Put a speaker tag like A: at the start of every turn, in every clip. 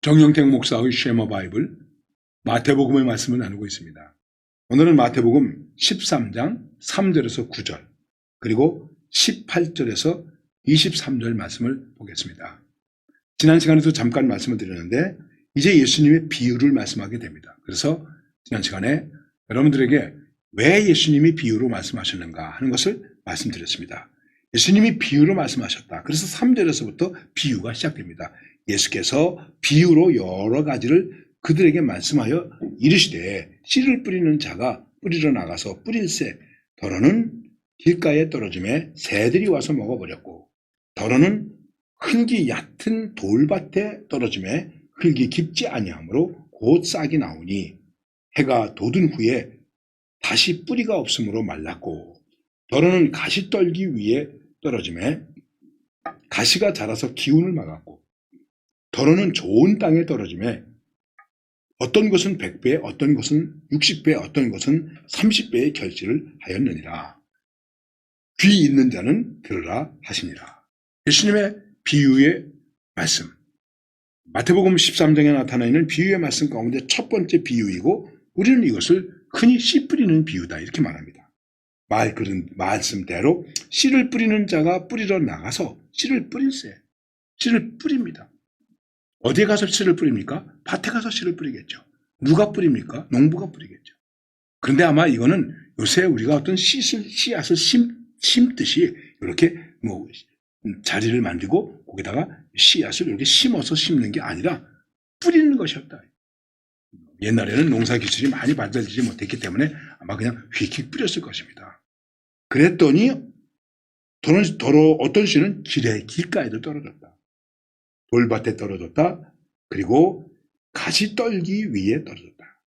A: 정영택 목사의 쉐머 바이블 마태복음의 말씀을 나누고 있습니다. 오늘은 마태복음 13장 3절에서 9절 그리고 18절에서 23절 말씀을 보겠습니다. 지난 시간에도 잠깐 말씀을 드렸는데 이제 예수님의 비유를 말씀하게 됩니다. 그래서 지난 시간에 여러분들에게 왜 예수님이 비유로 말씀하셨는가 하는 것을 말씀드렸습니다. 예수님이 비유로 말씀하셨다. 그래서 3절에서부터 비유가 시작됩니다. 예수께서 비유로 여러 가지를 그들에게 말씀하여 이르시되 씨를 뿌리는 자가 뿌리러 나가서 뿌릴새 더러는 길가에 떨어짐에 새들이 와서 먹어버렸고 더러는 흙이 얕은 돌밭에 떨어짐에 흙이 깊지 아니하므로 곧 싹이 나오니 해가 돋은 후에 다시 뿌리가 없으므로 말랐고 더러는 가시떨기 위에 떨어짐에 가시가 자라서 기운을 막았고 더러는 좋은 땅에 떨어짐에 어떤 것은 100배, 어떤 것은 60배, 어떤 것은 30배의 결실을 하였느니라. 귀 있는 자는 들으라 하시니라. 예수님의 비유의 말씀. 마태복음 13장에 나타나 있는 비유의 말씀 가운데 첫 번째 비유이고 우리는 이것을 흔히 씨 뿌리는 비유다 이렇게 말합니다. 말 그런 말씀대로 씨를 뿌리는 자가 뿌리러 나가서 씨를 뿌릴세. 씨를 뿌립니다. 어디에 가서 씨를 뿌립니까? 밭에 가서 씨를 뿌리겠죠. 누가 뿌립니까? 농부가 뿌리겠죠. 그런데 아마 이거는 요새 우리가 어떤 씨를, 씨앗을 심, 심듯이 이렇게 뭐 자리를 만들고 거기다가 씨앗을 이렇게 심어서 심는 게 아니라 뿌리는 것이었다. 옛날에는 농사 기술이 많이 발달되지 못했기 때문에 아마 그냥 휙휙 뿌렸을 것입니다. 그랬더니 더러, 더러 어떤 씨는 길에 길가에도 떨어졌다. 돌밭에 떨어졌다. 그리고 가시 떨기 위에 떨어졌다.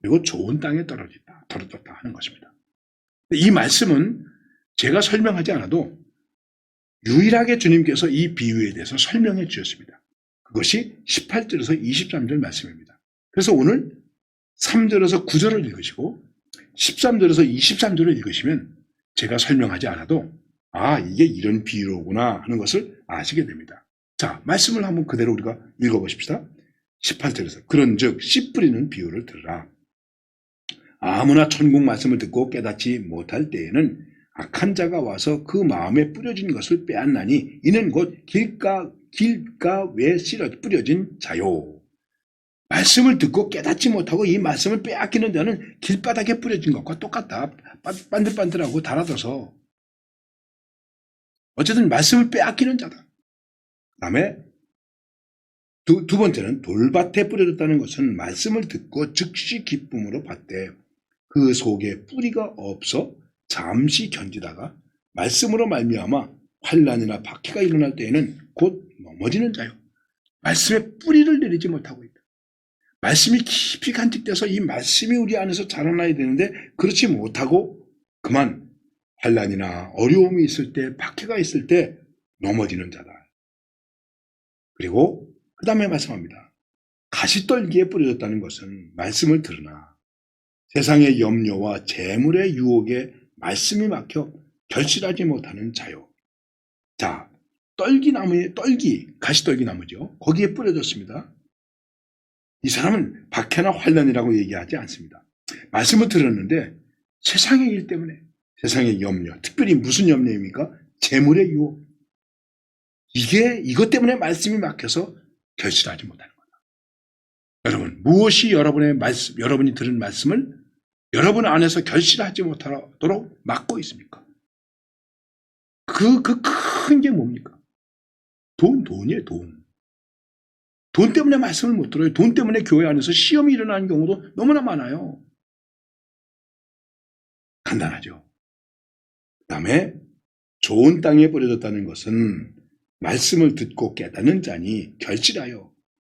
A: 그리고 좋은 땅에 떨어졌다. 떨어졌다 하는 것입니다. 이 말씀은 제가 설명하지 않아도 유일하게 주님께서 이 비유에 대해서 설명해 주셨습니다. 그것이 18절에서 23절 말씀입니다. 그래서 오늘 3절에서 9절을 읽으시고 13절에서 23절을 읽으시면 제가 설명하지 않아도 아, 이게 이런 비유로구나 하는 것을 아시게 됩니다. 자, 말씀을 한번 그대로 우리가 읽어보십시다. 18절에서 그런 즉, 씨 뿌리는 비유를 들으라. 아무나 천국 말씀을 듣고 깨닫지 못할 때에는 악한 자가 와서 그 마음에 뿌려진 것을 빼앗나니 이는 곧 길가 길가 외 씨러 뿌려진 자요. 말씀을 듣고 깨닫지 못하고 이 말씀을 빼앗기는 자는 길바닥에 뿌려진 것과 똑같다. 반들반들하고 달아져서 어쨌든 말씀을 빼앗기는 자다. 그 다음에 두, 두 번째는 돌밭에 뿌려졌다는 것은 말씀을 듣고 즉시 기쁨으로 받되 그 속에 뿌리가 없어 잠시 견디다가 말씀으로 말미암아 환란이나 박해가 일어날 때에는 곧 넘어지는 자요. 말씀에 뿌리를 내리지 못하고 있다. 말씀이 깊이 간직돼서 이 말씀이 우리 안에서 자라나야 되는데 그렇지 못하고 그만 환란이나 어려움이 있을 때 박해가 있을 때 넘어지는 자다. 그리고 그 다음에 말씀합니다. 가시떨기에 뿌려졌다는 것은 말씀을 들으나 세상의 염려와 재물의 유혹에 말씀이 막혀 결실하지 못하는 자요. 자, 떨기나무에 떨기, 가시떨기 나무죠. 거기에 뿌려졌습니다. 이 사람은 박해나 환란이라고 얘기하지 않습니다. 말씀을 들었는데 세상의 일 때문에 세상의 염려, 특별히 무슨 염려입니까? 재물의 유혹. 이게 이것 때문에 말씀이 막혀서 결실하지 못하는 거다. 여러분, 무엇이 여러분의 말씀, 여러분이 들은 말씀을 여러분 안에서 결실하지 못하도록 막고 있습니까? 그, 그 큰 게 뭡니까? 돈, 돈이에요, 돈. 돈 때문에 말씀을 못 들어요. 돈 때문에 교회 안에서 시험이 일어나는 경우도 너무나 많아요. 간단하죠. 그 다음에 좋은 땅에 뿌려졌다는 것은 말씀을 듣고 깨닫는 자니 결실하여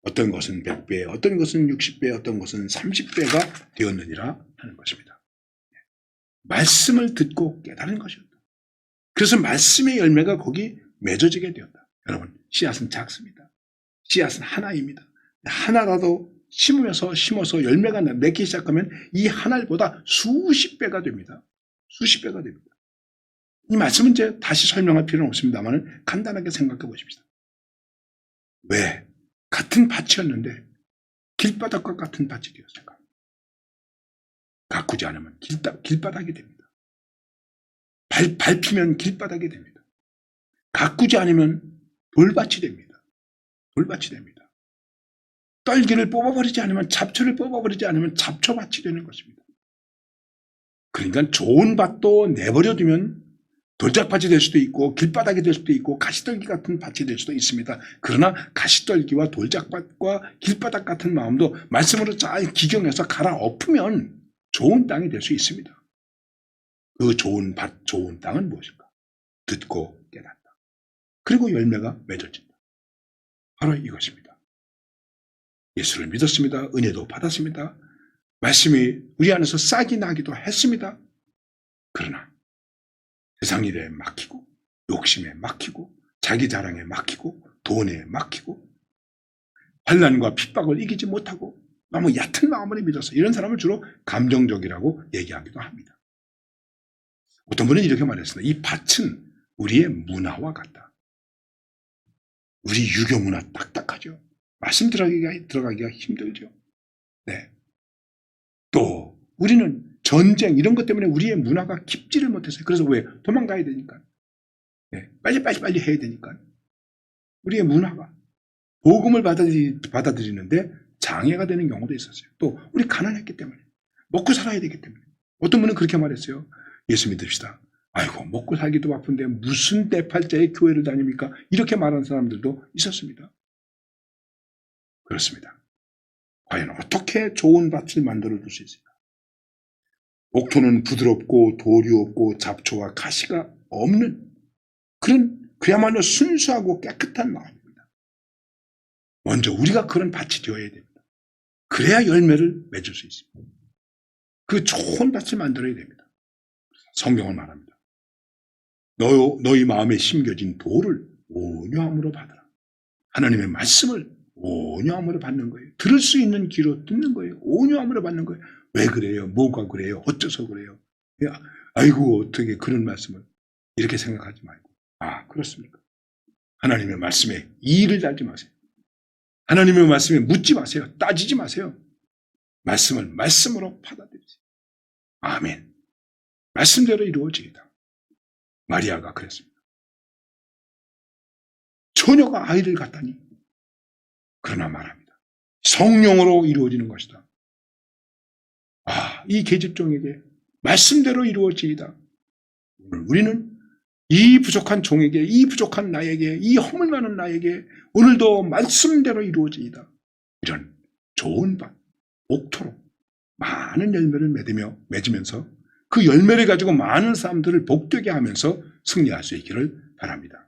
A: 어떤 것은 100배, 어떤 것은 60배, 어떤 것은 30배가 되었느니라 하는 것입니다. 말씀을 듣고 깨달은 것이었다. 그래서 말씀의 열매가 거기 맺어지게 되었다. 여러분, 씨앗은 작습니다. 씨앗은 하나입니다. 하나라도 심으면서 심어서 열매가 맺기 시작하면 이 하나보다 수십 배가 됩니다. 수십 배가 됩니다. 이 말씀은 이제 다시 설명할 필요는 없습니다만 간단하게 생각해 보십시다. 왜? 같은 밭이었는데 길바닥과 같은 밭이 되었을까? 가꾸지 않으면 길다, 길바닥이 됩니다. 발, 밟히면 길바닥이 됩니다. 가꾸지 않으면 돌밭이 됩니다. 돌밭이 됩니다. 떨기를 뽑아버리지 않으면 잡초를 뽑아버리지 않으면 잡초밭이 되는 것입니다. 그러니까 좋은 밭도 내버려두면 돌짝밭이 될 수도 있고 길바닥이 될 수도 있고 가시떨기 같은 밭이 될 수도 있습니다. 그러나 가시떨기와 돌짝밭과 길바닥 같은 마음도 말씀으로 잘 기경해서 갈아엎으면 좋은 땅이 될 수 있습니다. 그 좋은 밭, 좋은 땅은 무엇일까? 듣고 깨닫다. 그리고 열매가 맺어진다. 바로 이것입니다. 예수를 믿었습니다. 은혜도 받았습니다. 말씀이 우리 안에서 싹이 나기도 했습니다. 그러나 세상 일에 막히고 욕심에 막히고 자기 자랑에 막히고 돈에 막히고 환란과 핍박을 이기지 못하고 너무 얕은 마음을 믿어서 이런 사람을 주로 감정적이라고 얘기하기도 합니다. 어떤 분은 이렇게 말했습니다. 이 밭은 우리의 문화와 같다. 우리 유교 문화 딱딱하죠. 말씀 들어가기가, 들어가기가 힘들죠. 네. 또 우리는 전쟁 이런 것 때문에 우리의 문화가 깊지를 못했어요. 그래서 왜 도망가야 되니까. 네. 빨리 빨리 빨리 해야 되니까. 우리의 문화가 복음을 받아들이, 받아들이는데 장애가 되는 경우도 있었어요. 또 우리 가난했기 때문에 먹고 살아야 되기 때문에 어떤 분은 그렇게 말했어요. 예수 믿읍시다. 아이고 먹고 살기도 바쁜데 무슨 대팔자의 교회를 다닙니까? 이렇게 말하는 사람들도 있었습니다. 그렇습니다. 과연 어떻게 좋은 밭을 만들어 둘수 있을까? 옥토는 부드럽고 돌이 없고 잡초와 가시가 없는 그런 그야말로 순수하고 깨끗한 마음입니다. 먼저 우리가 그런 밭이 되어야 됩니다. 그래야 열매를 맺을 수 있습니다. 그 좋은 밭을 만들어야 됩니다. 성경은 말합니다. 너, 너희 마음에 심겨진 돌을 온유함으로 받아라. 하나님의 말씀을 온유함으로 받는 거예요. 들을 수 있는 귀로 듣는 거예요. 온유함으로 받는 거예요. 왜 그래요? 뭐가 그래요? 어째서 그래요? 야, 아이고 어떻게 그런 말씀을 이렇게 생각하지 말고 아 그렇습니까? 하나님의 말씀에 이의를 달지 마세요. 하나님의 말씀에 묻지 마세요. 따지지 마세요. 말씀을 말씀으로 받아들이세요. 아멘. 말씀대로 이루어지이다. 마리아가 그랬습니다. 처녀가 아이를 갖다니 그러나 말합니다. 성령으로 이루어지는 것이다. 아, 이 계집종에게 말씀대로 이루어지이다. 우리는 이 부족한 종에게, 이 부족한 나에게, 이 허물 많은 나에게 오늘도 말씀대로 이루어지이다. 이런 좋은 밭, 옥토로 많은 열매를 맺으며, 맺으면서 그 열매를 가지고 많은 사람들을 복되게 하면서 승리할 수 있기를 바랍니다.